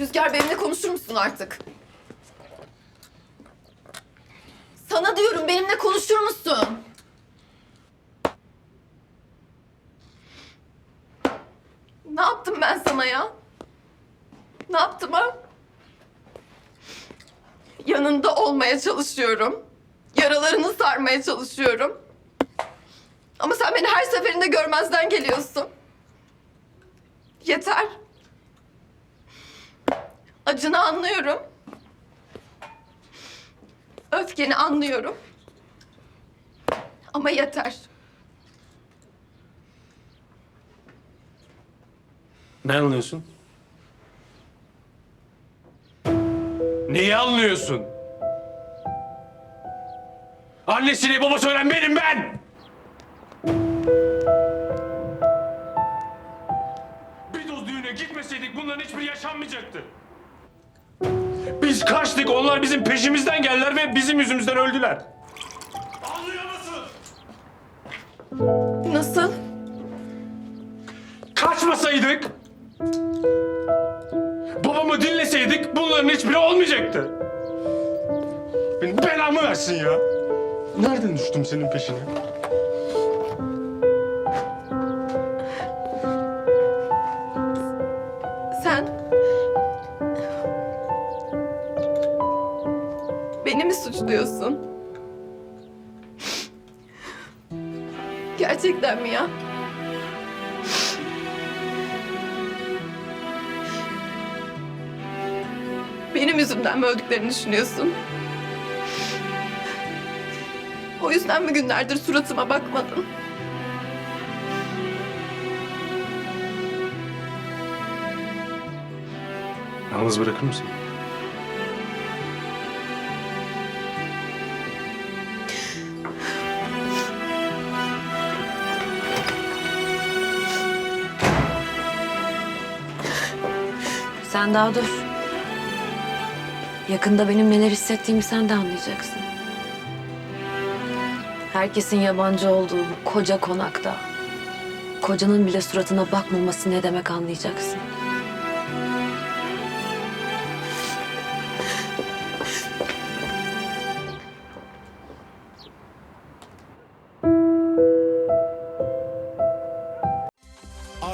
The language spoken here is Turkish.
Rüzgar benimle konuşur musun artık? Sana diyorum benimle konuşur musun? Ne yaptım ben sana ya? Ne yaptım ha? Yanında olmaya çalışıyorum. Yaralarını sarmaya çalışıyorum. Ama sen beni her seferinde görmezden geliyorsun. Yeter. Acını anlıyorum. Öfkeni anlıyorum. Ama yeter. Ne anlıyorsun? Neyi anlıyorsun? Annesini babası ölen benim ben! Bir doz düğüne gitmeseydik bunların hiçbiri yaşanmayacaktı. Biz kaçtık, onlar bizim peşimizden geldiler ve bizim yüzümüzden öldüler. Anlıyor musun? Nasıl? Kaçmasaydık, babamı dinleseydik bunların hiçbiri olmayacaktı. Benim belamı versin ya. Nereden düştüm senin peşine? Sen... Beni mi suçluyorsun? Gerçekten mi ya? Benim yüzümden mi öldüklerini düşünüyorsun? O yüzden mi günlerdir suratıma bakmadın? Yalnız bırakır mısın? Sen daha dur. Yakında benim neler hissettiğimi sen de anlayacaksın. Herkesin yabancı olduğu bu koca konakta... ...kocanın bile suratına bakmaması ne demek anlayacaksın.